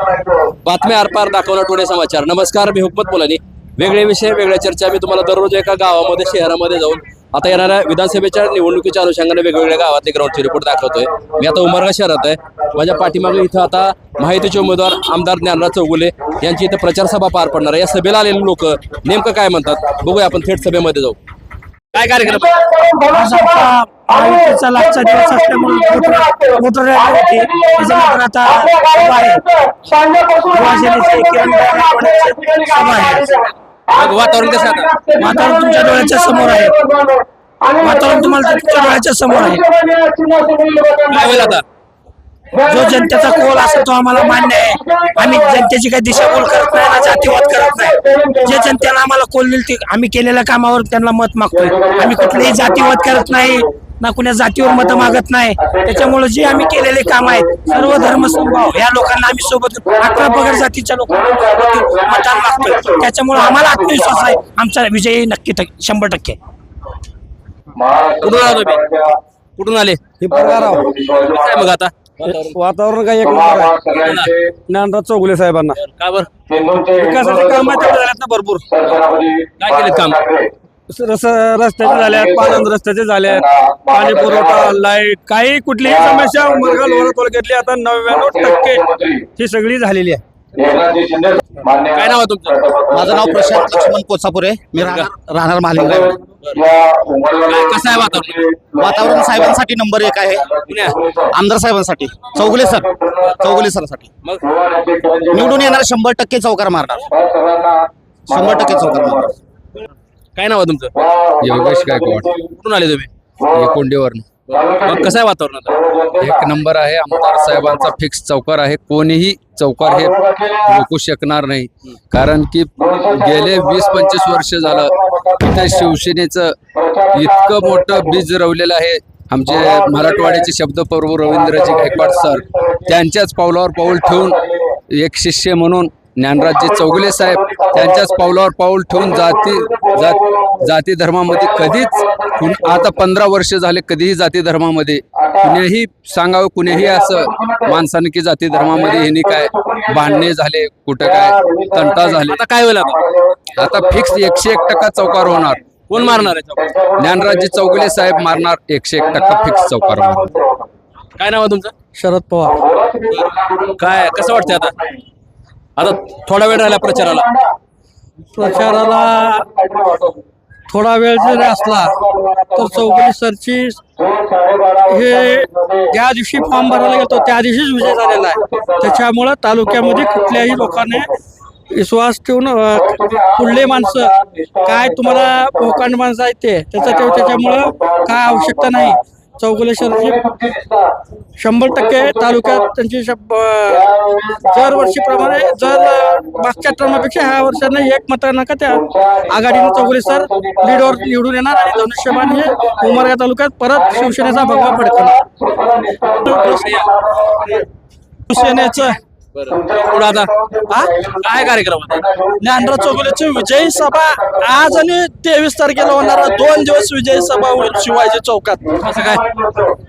बातम्या आरपार दाखवणार टुडे समाचार. नमस्कार मी हुकमत मुलानी. वेगळे विषय वेगळ्या चर्चा. मी तुम्हाला दररोज एका गावामध्ये शहरामध्ये जाऊन आता येणाऱ्या विधानसभेच्या निवडणुकीच्या अनुषंगाने वेगवेगळ्या गावातले ग्राउंडचे रिपोर्ट दाखवतोय. मी आता उमरगा शहरात आहे. माझ्या पाठीमागे इथं आता माहितीचे उमेदवार आमदार ज्ञानराज चौगुले यांची इथं प्रचार सभा पार पडणार आहे. या सभेला आलेले लोक नेमकं काय म्हणतात? बघूया आपण थेट सभेमध्ये जाऊ. काय कार्यक्रम? आज आमचा महायुतीचा लागचा दिवस असल्यामुळे मोटर रॅली होती. त्याच्यानंतर आता सभा आहे. युवासेनेचे किरण गायकवाडचे सभा आहे. मग वातावरण कसं आता? वातावरण तुमच्या डोळ्याच्या समोर आहे. वातावरण तुम्हाला तुमच्या डोळ्याच्या समोर आहे. काय होईल आता? जो जनतेचा कोल असेल तो आम्हाला मान्य आहे. आम्ही जनतेची काही दिशाभूल करत नाही ना जातीवाद करत नाही. जे जनतेला आम्हाला कोल देईल ते आम्ही केलेल्या कामावर त्यांना मत मागतोय. आम्ही कुठलेही जातीवाद करत नाही ना कुण्या जातीवर मतं मागत नाही. त्याच्यामुळे जे आम्ही केलेले काम आहेत सर्व धर्म समभाव या लोकांना आम्ही सोबत अठरा पगड जातीच्या लोकांना मतदान मागतोय. त्याच्यामुळे आम्हाला आत्मविश्वास आहे. आमचा विजय नक्की शंभर टक्के. कुठून आलो कुठून आले? हे आहे मग आता? वातावरण. काही एक ज्ञानराज चौगुले साहेबांना. का बरं? विकासाचे काम झालेत ना भरपूर. काय केलेत काम? रस रस्त्याचे झाले आहेत पानंद रस्त्याचे झाले आहेत पाणी पुरवठा लाइट काही कुठलीही समस्या उमरगा लोहरा तालुक्यातली आता नव्याण्णव टक्के ही सगळी झालेली आहे. काय नाव आहे तुमचं? माझं नाव प्रशांत लक्ष्मण कोचापुरे मी राहणार राहणार कसं आहे वातावरण? वातावरण साहेबांसाठी नंबर एक आहे. आमदार साहेबांसाठी. चौगुले सर. चौगुले सरांसाठी. मग? निवडून येणार शंभर टक्के चौकार मारणार. शंभर टक्के चौकार मारणार. काय नाव आहे तुमचं? योगेश गायकवाड. कुठून आले तुम्ही? कोंडीवरून. मग कसं आहे वातावरण आता एक नंबर आहे. आमदार साहेबांचा फिक्स चौकार आहे. कोणीही चौकार हे रोखू शकणार नाही. कारण की गेले वीस पंचवीस वर्ष झालं. इथे शिवसेनेचं इतकं मोठं बीज रवलेलं आहे. आमचे मराठवाड्याचे शब्दप्रभू रवींद्रजी गायकवाड सर त्यांच्याच पावलावर पाऊल ठेवून एक शिष्य म्हणून ज्ञानराजजी चौगुले साहेब त्यांच्याच पावलावर पाऊल ठेवून जाती जात जाती धर्मामध्ये कधीच आता पंधरा वर्ष झाले कधीही जाती धर्मामध्ये. कुणीही सांगावं कुणीही असं माणसानं की जाती धर्मामध्ये ह्यांनी काय भांडणे झाले कुठं काय तंटा झाले. आता काय होईल आता? आता फिक्स एकशे एक टक्का चौकार होणार. कोण मारणार आहे? ज्ञानराजजी चौगुले साहेब मारणार एकशे एक टक्का फिक्स चौकार होणार. काय नाव आहे तुमचं? शरद पवार. काय कसं वाटतंय आता? आता थोडा वेळ राहिला प्रचाराला. प्रचाराला थोडा वेळ जरी असला तर चौकडी सरची हे ज्या दिवशी फॉर्म भरायला गेलो त्या दिवशीच विजय झालेला आहे. त्याच्यामुळं तालुक्यामध्ये कुठल्याही लोकांनी विश्वास ठेवून पुढले माणसं काय तुम्हाला भोकांड माणसं आहेत ते त्याचा त्याच्यामुळं काय आवश्यकता नाही. चौगुले सरची शंभर टक्के तालुक्यात त्यांची दर वर्षीप्रमाणे जर मागच्या टर्मापेक्षा ह्या वर्षाने एक मतांना का त्या आघाडीने चौगुले सर लीडवर निवडून येणार आणि धनुष्यबाण हे उमरगा तालुक्यात परत शिवसेनेचा भगवा फडकणार शिवसेनेचं आता हा? काय कार्यक्रम आता ज्ञानराज चौगुलेची विजयी सभा आज आणि तेवीस तारखेला होणार दोन दिवस विजयी सभा होईल शिवाजी चौकात. कसं काय?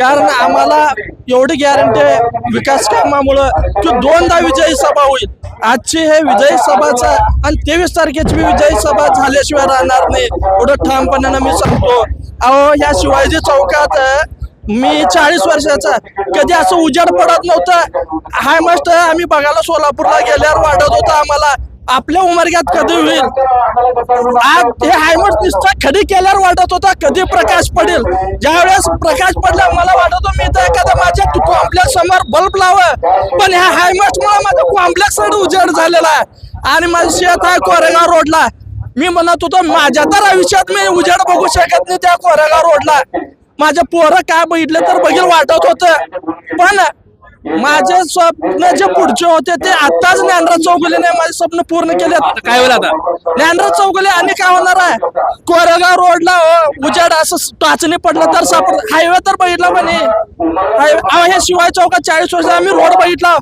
कारण आम्हाला एवढी गॅरंटी आहे विकास कामामुळं की दोनदा विजयी सभा होईल. आजची हे विजयी सभाचा आणि तेवीस तारखेची विजयी सभा झाल्याशिवाय राहणार नाही. एवढं ठामपणानं मी सांगतो. अहो या शिवाजी चौकात मी चाळीस वर्षाचा कधी असं उजाड पडत नव्हतं. हाय मस्ट आम्ही बघायला सोलापूरला गेल्यावर वाटत होतं आम्हाला. आपल्या उमरग्यात कधी होईल? आज हे हायमट निष्ठा खडी केल्यावर वाटत होता कधी प्रकाश पडेल. ज्यावेळेस प्रकाश पडला मला वाटत मी तर एखादा माझ्या कॉम्प्लेक्स समोर बल्ब लावं. पण ह्या हायमट मुळे माझा कॉम्प्लेक्स उजेड झालेला आहे. आणि माझं शेत आहे कोरेगाव रोडला. मी म्हणत होतो माझ्या तर आयुष्यात मी उजेड बघू शकत नाही त्या कोरेगाव रोडला. माझ्या पोरं काय बघितलं तर बघील वाटत होतं. पण माझे स्वप्न जे पुढचे होते ते आताच ज्ञानराज चौगुलेने माझे स्वप्न पूर्ण केले काय होईल आता? ज्ञानराज चौगुले आणि काय होणार आहे? कोरेगाव रोडला उजाड असं टाचणी पडलं तर सापड हायवे तर बघितला म्हणे. हे शिवाय चौकात चाळीस वर्ष आम्ही रोड बघितला.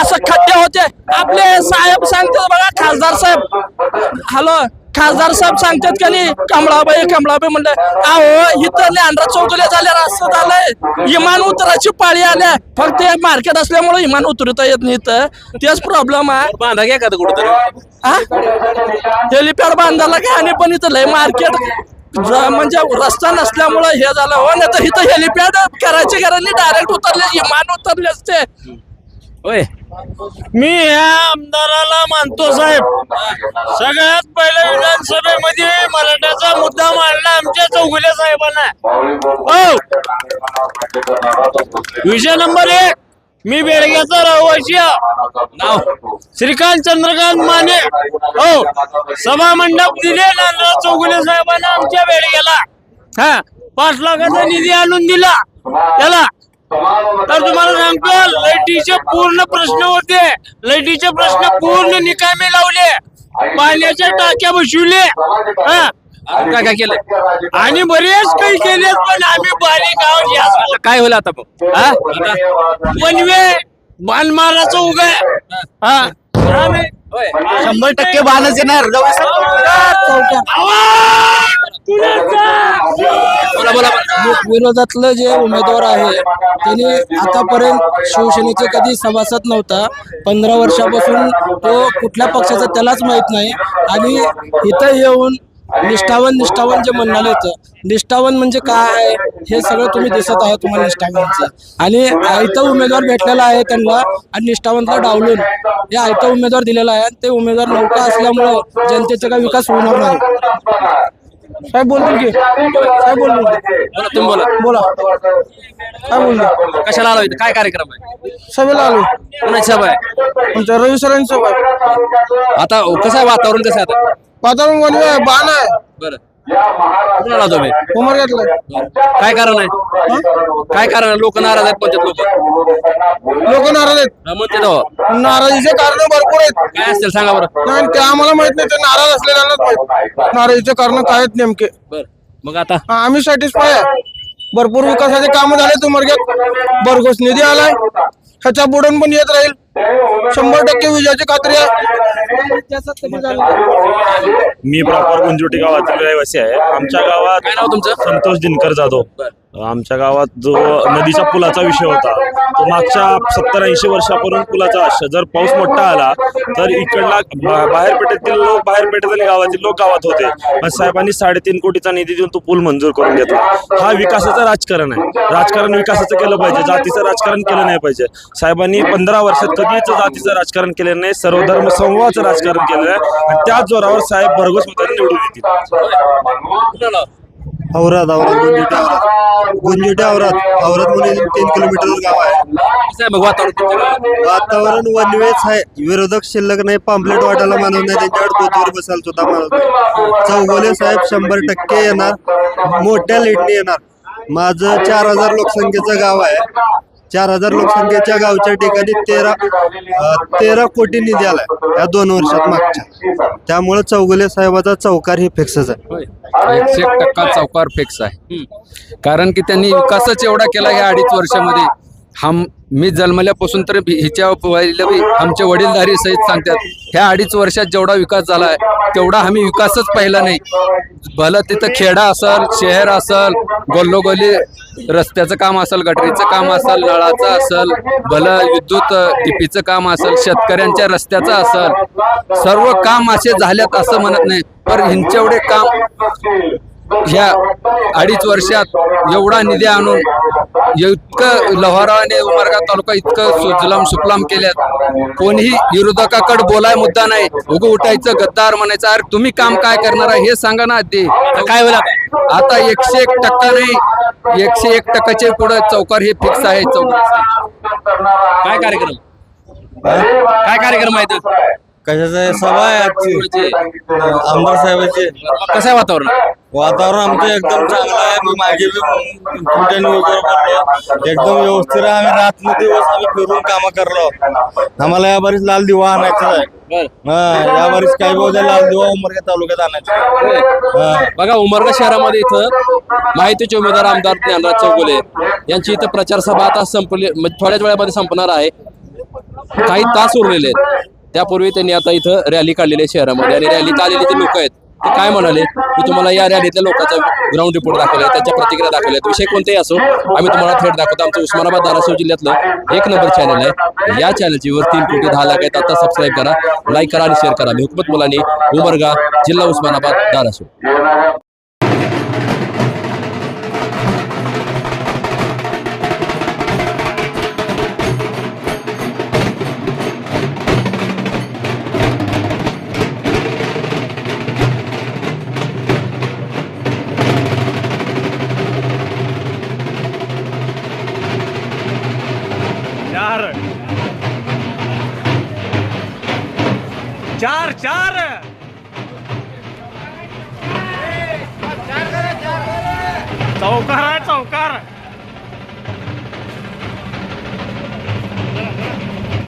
असं खड्डे होते. आपले साहेब सांगते बघा खासदार साहेब. हॅलो. खासदार साहेब सांगतात का नाही कमळाबाई कमळाबाई म्हणलं अहो इथं ज्ञानराज चौगले झाल्या असं झालंय. इमान उतराची पाळी आल्या. फक्त एक मार्केट असल्यामुळे इमान उतरता येत नाही इथं. तेच प्रॉब्लेम आहे. बांधा घ्या का कुठं हेलिपॅड बांधायला काय आणि पण इथं लय मार्केट म्हणजे रस्ता नसल्यामुळं हे झालं. हो नाही तर इथं हेलिपॅड करायचे घरांनी डायरेक्ट उतरले इमान उतरले असते. होय मी या आमदाराला मानतो साहेब. सगळ्यात पहिल्या विधानसभेमध्ये मराठ्याचा मुद्दा मांडला आमच्या चौगुले साहेबांना. हो. विषय नंबर एक मी बेळग्याचा रहिवासी आहे. नाव. श्रीकांत चंद्रकांत माने. हो. सभा मंडप दिले नांदराव चौगुले साहेबांना आमच्या बेळग्याला. हा. पाच लाखाचा निधी आणून दिला. त्याला तर तुम्हाला सांगतो लाईटीचे पूर्ण प्रश्न होते. लाईटीचे प्रश्न पूर्ण निकामी लावले. पाण्याच्या टाक्या बसवले हा. काय काय केलंय आणि बरेच काही केले पण आम्ही बारीक आहोत या आता काय होईल आता मग आता बनवे बाणमाराचं उगाय हा. शंभर टक्के बाणच येणार. रवी विरोधातलं जे उमेदवार आहे त्यांनी आतापर्यंत शिवसेनेचे कधी सभासद नव्हता. पंधरा वर्षापासून तो कुठल्या पक्षाचा त्यालाच माहीत नाही. आणि इथं येऊन निष्ठावन निष्ठावन जे म्हणाले होतं निष्ठावन म्हणजे काय आहे हे सगळं तुम्ही दिसत आहात तुम्हाला निष्ठावनचं. आणि आयतं उमेदवार भेटलेला आहे त्यांना आणि निष्ठावनला डावलून हे आयतं उमेदवार दिलेला आहे ते उमेदवार नौका असल्यामुळं जनतेचा काही विकास होणार नाही. साहेब बोलतील की. साहेब बोलतील बोला. तुम्ही बोला. बोला. काय बोलतो कशाला आलो इथं? काय कार्यक्रम आहे? सभेला आलो. कोणाची सभा आहे? आमच्या रवी सरांची सभा आहे. आता कसं आहे वातावरण कसं आहे आता? वातावरण वनवे आहे बाण आहे. बरं. तुम्ही उमर घेतलं काय कारण आहे? काय कारण आहे? लोक नाराज आहेत म्हणतात लोक? लोक नाराज आहेत. म्हणते नाराजीचे कारण भरपूर आहेत. काय असतील सांगा बरं. नाही ते आम्हाला माहीत नाही ते नाराज असलेल्यांनाच माहीत. नाराजीचे कारण काय आहेत नेमके? बर. मग आता? आम्ही सॅटिस्फाय आहे. भरपूर विकासाचे कामं झाले उमरग्यात भरघोस निधी आलाय. ह्याच्या बुडून पण येत राहील. शंभर टक्के विजयाची खात्री आहे. मी प्रॉपर गुंजोटी गावातील रहिवासी आहे. आमच्या गावात काय नाव तुमचं? संतोष दिनकर जाधव. आमच्या गावात जो नदीच्या पुलाचा विषय होता तो मागच्या सत्तर ऐंशी वर्षापूर्वी पुलाचा जर पाऊस मोठा आला तर इकडला बाहेर बाहेरपेठेतील लोक बाहेरपेठेतील आणि गावातील लोक गावात होते. पण साहेबांनी साडेतीन कोटीचा निधी देऊन तो पूल मंजूर करून घेतला. हा विकासाचं राजकारण आहे. राजकारण विकासाचं केलं पाहिजे. जातीचं राजकारण केलं नाही पाहिजे. साहेबांनी पंधरा वर्षात कधीच जातीचं राजकारण केलं नाही. सर्वधर्म समूहाचं राजकारण केलं आहे. आणि त्याच जोरावर साहेब भरघोस मतांनी निवडून येतील. औराद औराद गुंजिटे. औराद गुंजुटे औराद औराद म्हणून तीन किलोमीटर गाव आहे. वातावरण तुमच्या गावात? वातावरण वनवेच आहे. विरोधक शिल्लक नाही पॉम्पलेट वाटायला मानव नाही. त्यांच्यावर पोतवर बसायला सुद्धा मानव नाही. चौगोले साहेब शंभर टक्के येणार. मोठ्या लीडने येणार. माझं चार हजार लोकसंख्येचं गाव आहे. चार हजार लोकसंख्येच्या गावच्या ठिकाणी तेरा तेरा कोटी निधी आलाय या दोन वर्षात मागच्या. त्यामुळे चौगुले साहेबाचा चौकार हे फिक्सच आहे. एकशे एक टक्का चौकार फिक्स आहे. कारण की त्यांनी विकासच एवढा केला ह्या अडीच वर्षामध्ये. हम मी जन्मल्यापासून तर हिच्या पहिल्या बी आमचे वडीलधारी सहित सांगतात ह्या अडीच वर्षात जेवढा विकास झाला आहे तेवढा आम्ही विकासच पाहिला नाही. भलं तिथं खेडा असल शहर असल गल्लोगल्ली रस्त्याचं काम असेल गटरीचं काम असेल नळाचं असेल भलं विद्युत टिपीचं काम असेल शेतकऱ्यांच्या रस्त्याचं असेल सर्व काम असे झाल्यात असं म्हणत नाही. पण ह्यांच्याएवढे काम ह्या अडीच वर्षात एवढा निधी आणून इतकं लोहारा आणि उमरगा तालुका इतकं सुजलाम सुफलाम केल्यात. कोणीही विरोधकाकडे बोलाय मुद्दा नाही. उगं उठायचं गद्दार म्हणायचं अरे तुम्ही काम काय करणार आहे? हे सांगा ना आधी. आता काय होईल आता एकशे एक टक्का नाही. एकशे एक टक्काचे पुढे चौकार हे फिक्स आहे. चौकार काय कार्यक्रम? काय कार्यक्रम आहे? कशाचं सभा आहे आजची. आमदार साहेबाची. कसं आहे वातावरण? वातावरण आमचं एकदम चांगलं आहे. मी मागे बी तुमच्या एकदम व्यवस्थित आहे. आम्ही रात्र दिवस आम्ही फिरून कामं करलो. आम्हाला या बारीच लाल दिवा आणायचा आहे. हा या बारीच काही बहुधा लाल दिवा उमरगा तालुक्यात आणायचा आहे. हा. बघा उमरगा शहरामध्ये इथं माहितीचे उमेदवार आमदार ज्ञानराज चौगुले यांची इथं प्रचार सभा आता संपली म्हणजे थोड्याच वेळामध्ये संपणार आहे. काही तास उरलेले आहेत. त्यापूर्वी त्यांनी आता इथं रॅली काढलेली आहे शहरामध्ये आणि रॅलीत आलेले जे लोक आहेत ते काय म्हणाले? मी तुम्हाला या रॅलीतल्या लोकांचा ग्राउंड रिपोर्ट दाखवलाय त्याच्या प्रतिक्रिया दाखवल्यात विषय कोणतेही असो आम्ही तुम्हाला थेट दाखवतो. आमचं उस्मानाबाद धाराशिव जिल्ह्यातलं एक नंबर चॅनल आहे. या चॅनलची वर तीन कोटी दहा लाख आहेत आता सबस्क्राईब करा लाईक करा आणि शेअर करा. मी हुकमत मुलांनी उमरगा जिल्हा उस्मानाबाद धाराशिव. चार. चार चार. चौकार आहे चौकार.